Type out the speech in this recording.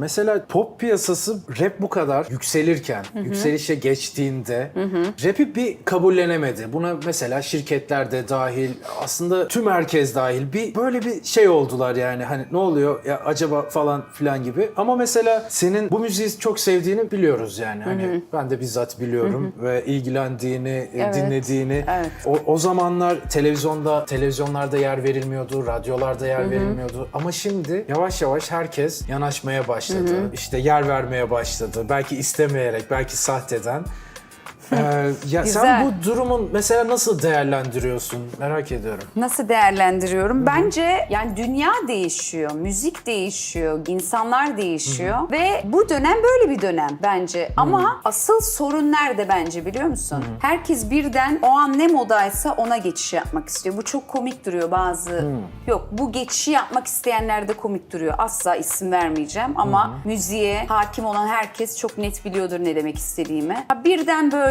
Mesela pop piyasası rap bu kadar yükselirken, yükselişe geçtiğinde rap'i bir kabullenemedi. Buna mesela şirketler de dahil, aslında tüm herkes dahil bir böyle bir şey oldular yani hani ne oluyor ya acaba falan filan gibi. Ama mesela senin bu müziği çok sevdiğini biliyoruz yani. Hani ben de bizzat biliyorum ve ilgilendiğini, Evet, dinlediğini. evet. O, o zamanlar televizyonda, televizyonlarda yer verilmiyordu, radyolarda yer verilmiyordu. Ama şimdi yavaş yavaş herkes yanaşmaya başladı. İşte yer vermeye başladı. Belki istemeyerek, belki sahteden. Ee, ya sen Güzel. bu durumun mesela nasıl değerlendiriyorsun? Merak ediyorum. Nasıl değerlendiriyorum? Bence yani dünya değişiyor, müzik değişiyor, insanlar değişiyor ve bu dönem böyle bir dönem bence. Ama asıl sorun nerede bence biliyor musun? Herkes birden o an ne modaysa ona geçiş yapmak istiyor. Bu çok komik duruyor bazı. Yok bu geçişi yapmak isteyenler de komik duruyor. Asla isim vermeyeceğim ama müziğe hakim olan herkes çok net biliyordur ne demek istediğimi. Ha, Birden böyle